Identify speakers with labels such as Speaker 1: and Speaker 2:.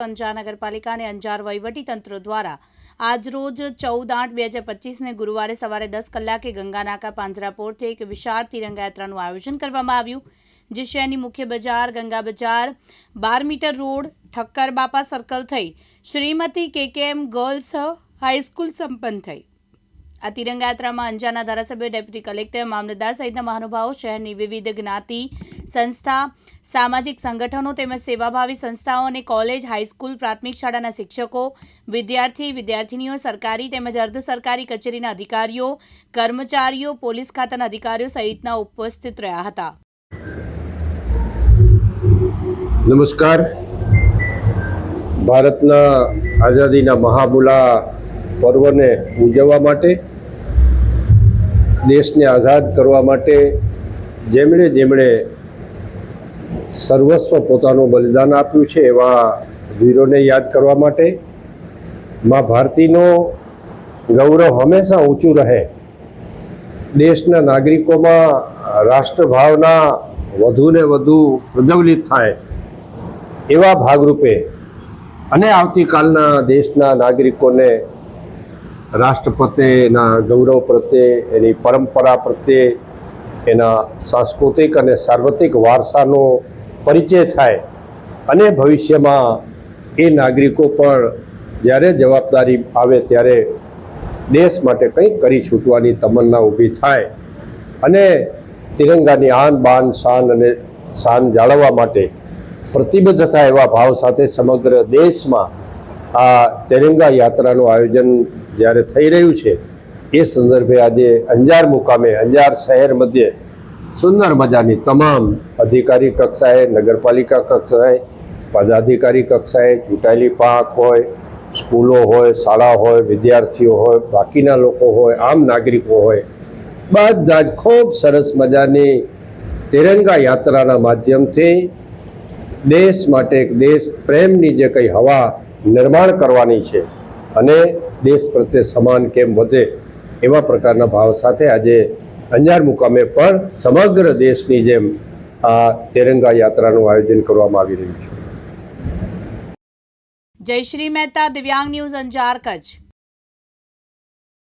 Speaker 1: અંજાર નગરપાલિકા અને અંજાર વહીવટીતંત્ર દ્વારા આજરોજ ચૌદ આઠ બે હજાર પચીસને ગુરુવારે સવારે દસ કલાકે ગંગાનાકા પાંજરાપોળથી એક વિશાળ તિરંગા યાત્રાનું આયોજન કરવામાં આવ્યું, જે શહેરની મુખ્ય બજાર, ગંગા બજાર, બાર મીટર રોડ, ઠક્કર બાપા સર્કલ થઈ, શ્રીમતી કેકેએમ ગર્લ્સ હાઈસ્કૂલ સંપન્ન થઈ. આ તિરંગા યાત્રામાં અંજારના ધારાસભ્ય, ડેપ્યુટી કલેક્ટર, મામલતદાર સહિતના મહાનુભાવો, શહેરની વિવિધ જ્ઞાતિ સંસ્થા, સામાજિક સંગઠનો તેમજ સેવાભાવી સંસ્થાઓ અને કોલેજ, હાઈસ્કૂલ, પ્રાથમિક શાળાના શિક્ષકો, વિદ્યાર્થી, વિદ્યાર્થીનીઓ, સરકારી તેમજ અર્ધ સરકારી કચેરીના અધિકારીઓ, કર્મચારીઓ, પોલીસ ખાતાના અધિકારીઓ સહિતના ઉપસ્થિત રહ્યા હતા.
Speaker 2: નમસ્કાર. ભારતના આઝાદીના મહાબુલા પર્વને ઉજવવા માટે, દેશને આઝાદ કરવા માટે જેમણે જેમણે સર્વસ્વ પોતાનું બલિદાન આપ્યું છે એવા વીરોને યાદ કરવા માટે. મા ભારતીનો ગૌરવ હંમેશા ઊંચું રહે. દેશના નાગરિકોમાં રાષ્ટ્રભાવના વધુને વધુ પ્રજ્વલિત થાય એવા ભાગરૂપે અને આવતીકાલના દેશના નાગરિકોને રાષ્ટ્ર ગૌરવ પ્રત્યે, એની પરંપરા પ્રત્યે એના સાંસ્કૃતિક અને સાર્વત્રિક વારસાનો પરિચય થાય અને ભવિષ્યમાં એ નાગરિકો પણ જ્યારે જવાબદારી આવે ત્યારે દેશ માટે કંઈક કરી છૂટવાની તમન્ના ઊભી થાય અને તિરંગાની આન, બાન, શાન અને શાન જાળવવા માટે પ્રતિબદ્ધ થાય એવા ભાવ સાથે સમગ્ર દેશમાં આ તિરંગા યાત્રાનું આયોજન જ્યારે થઈ રહ્યું છે એ સંદર્ભે આજે અંજાર મુકામે, અંજાર શહેર મધ્યે સુંદર મજાની તમામ અધિકારી કક્ષાએ, નગરપાલિકા કક્ષાએ, પદાધિકારી કક્ષાએ ચૂંટાયેલી પાંખ હોય, સ્કૂલો હોય, શાળા હોય, વિદ્યાર્થીઓ હોય, બાકીના લોકો હોય, આમ નાગરિકો હોય, બધા જ ખૂબ સરસ મજાની તિરંગા યાત્રાના માધ્યમથી દેશ માટે દેશ પ્રેમની જે કંઈ હવા નિર્માણ કરવાની છે અને દેશ પ્રત્યે સમાન કેમ વધે એવા પ્રકારના ભાવ સાથે આજે અંજાર મુકામે પણ સમગ્ર દેશની જેમ આ તિરંગા યાત્રાનું આયોજન કરવામાં આવી રહ્યું છે.
Speaker 1: જયશ્રી મહેતા, દિવ્યાંગ ન્યૂઝ અંજાર કચ્છ.